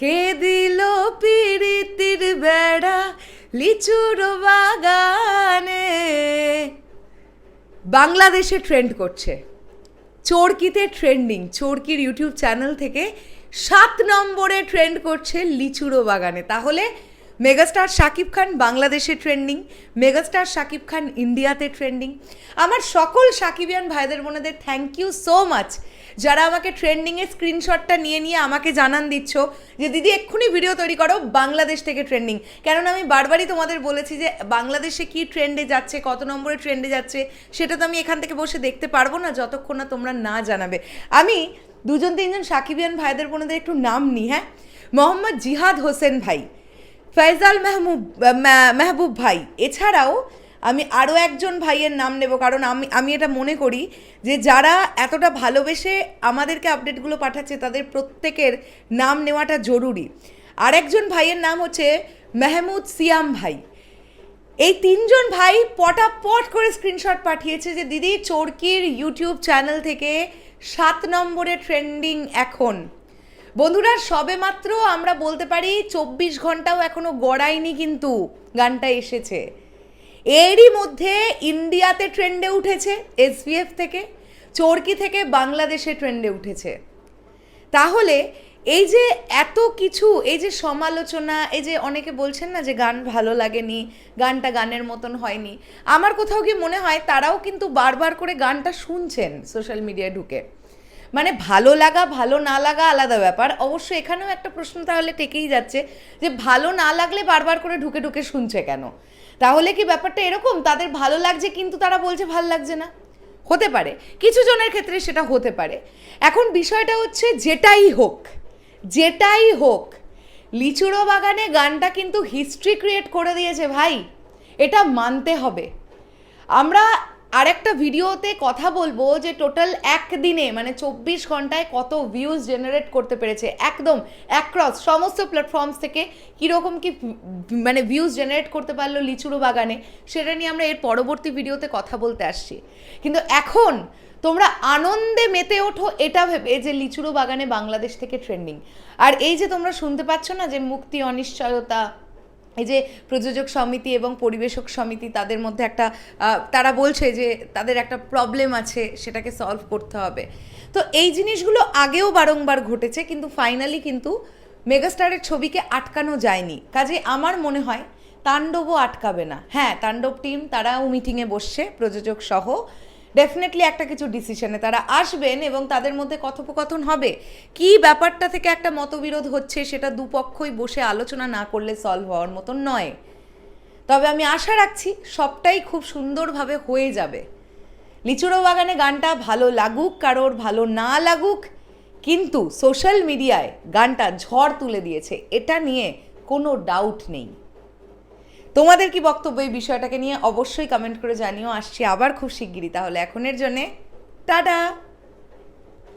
কে দিল পিড়িতির বেড়া লিচুর বাগানে? বাংলাদেশে ট্রেন্ড করছে। চোরকিতে ট্রেন্ডিং চোরকির ইউটিউব চ্যানেল থেকে সাত নম্বরে ট্রেন্ড করছে লিচুরো বাগানে। তাহলে মেগাস্টার শাকিব খান বাংলাদেশে ট্রেন্ডিং মেগাস্টার শাকিব খান ইন্ডিয়াতে ট্রেন্ডিং আমার সকল সাকিবিয়ান ভাইদের বোনেদের থ্যাংক ইউ সো মাচ যারা আমাকে ট্রেন্ডিংয়ের স্ক্রিনশটটা নিয়ে নিয়ে আমাকে জানান দিচ্ছ যে, দিদি, এক্ষুনি ভিডিও তৈরি করো বাংলাদেশ থেকে ট্রেন্ডিং কেননা আমি বারবারই তোমাদের বলেছি যে, বাংলাদেশে কি ট্রেন্ডে যাচ্ছে, কত নম্বরে ট্রেন্ডে যাচ্ছে, সেটা তো আমি এখান থেকে বসে দেখতে পারব না, যতক্ষণ না তোমরা না জানাবে। আমি দুজন তিনজন সাকিবিয়ান ভাইদের বোনেদের একটু নাম নিই হ্যাঁ? মোহাম্মদ জিহাদ হোসেন ভাই। ফয়জাল মেহমুব মেহবুব ভাই। এছাড়াও আমি আরও একজন ভাইয়ের নাম নেব, কারণ আমি আমি এটা মনে করি যে যারা এতটা ভালোবেসে আমাদেরকে আপডেটগুলো পাঠাচ্ছে, তাদের প্রত্যেকের নাম নেওয়াটা জরুরি। আরেকজন ভাইয়ের নাম হচ্ছে মেহমুদ সিয়াম ভাই। এই তিনজন ভাই পটাপট করে স্ক্রিনশট পাঠিয়েছে যে, দিদি, চরকির ইউটিউব চ্যানেল থেকে সাত নম্বরে ট্রেন্ডিং এখন। বন্ধুরা সবে মাত্র আমরা বলতে পারি চব্বিশ ঘন্টাও এখনও গড়ায়নি কিন্তু গানটা এসেছে। এরই মধ্যে ইন্ডিয়াতে ট্রেন্ডে উঠেছে এসবিএফ থেকে, চরকি থেকে বাংলাদেশে ট্রেন্ডে উঠেছে। তাহলে এই যে এত কিছু, এই যে সমালোচনা, এই যে অনেকে বলছেন না যে গান ভালো লাগেনি, গানটা গানের মতন হয়নি, আমার কোথাও কি মনে হয় তারাও কিন্তু বারবার করে গানটা শুনছেন সোশ্যাল মিডিয়ায় ঢুকে। মানে ভালো লাগা, ভালো না লাগা আলাদা ব্যাপার। অবশ্য এখানেও একটা প্রশ্ন তাহলে টেকেই যাচ্ছে যে, ভালো না লাগলে বারবার করে ঢুকে ঢুকে শুনছে কেন? তাহলে কি ব্যাপারটা এরকম? তাদের ভালো লাগছে কিন্তু তারা বলছে ভালো লাগছে না। হতে পারে। কিছু জনের ক্ষেত্রে সেটা হতে পারে। এখন বিষয়টা হচ্ছে যেটাই হোক যেটাই হোক, লিচুড়ো বাগানে গানটা কিন্তু হিস্ট্রি ক্রিয়েট করে দিয়েছে ভাই। এটা মানতে হবে। আমরা আরেকটা ভিডিওতে কথা বলব যে টোটাল একদিনে মানে চব্বিশ ঘন্টায় কত ভিউজ জেনারেট করতে পেরেছে। একদম অ্যাক্রস সমস্ত প্ল্যাটফর্মস থেকে কীরকম কি মানে ভিউজ জেনারেট করতে পারল লিচুড়ো বাগানে, সেটা নিয়ে আমরা এর পরবর্তী ভিডিওতে কথা বলতে আসছি। কিন্তু এখন তোমরা আনন্দে মেতে ওঠো এটা ভেবে যে লিচুড়ো বাগানে বাংলাদেশ থেকে ট্রেন্ডিং আর এই যে তোমরা শুনতে পাচ্ছ না যে মুক্তি, অনিশ্চয়তা এই যে প্রযোজক সমিতি এবং পরিবেশক সমিতি, তাদের মধ্যে একটা তারা বলছে যে তাদের একটা প্রবলেম আছে, সেটাকে সলভ করতে হবে। তো এই জিনিসগুলো আগেও বারংবার ঘটেছে, কিন্তু ফাইনালি কিন্তু মেগাস্টারের ছবিকে আটকানো যায়নি। কাজে আমার মনে হয় তাণ্ডবও আটকাবে না। হ্যাঁ তাণ্ডব টিম তারাও মিটিংয়ে বসছে, প্রযোজক সহ। ডেফিনেটলি একটা কিছু ডিসিশনে তারা আসবেন এবং তাদের মধ্যে কথোপকথন হবে। কি ব্যাপারটা থেকে একটা মতবিরোধ হচ্ছে সেটা দুপক্ষই বসে আলোচনা না করলে সলভ হওয়ার মতন নয়। তবে আমি আশা রাখছি সবটাই খুব সুন্দরভাবে হয়ে যাবে। লিচুড়ো বাগানে গানটা ভালো লাগুক, কারোর ভালো না লাগুক, কিন্তু সোশ্যাল মিডিয়ায় গানটা ঝড় তুলে দিয়েছে। এটা নিয়ে কোনো ডাউট নেই। তোমাদের কি বক্তব্য এই বিষয়টাকে নিয়ে অবশ্যই কমেন্ট করে জানিও। আসছি আবার খুব শিগগিরই তাহলে এখনের জন্যে। টাটা!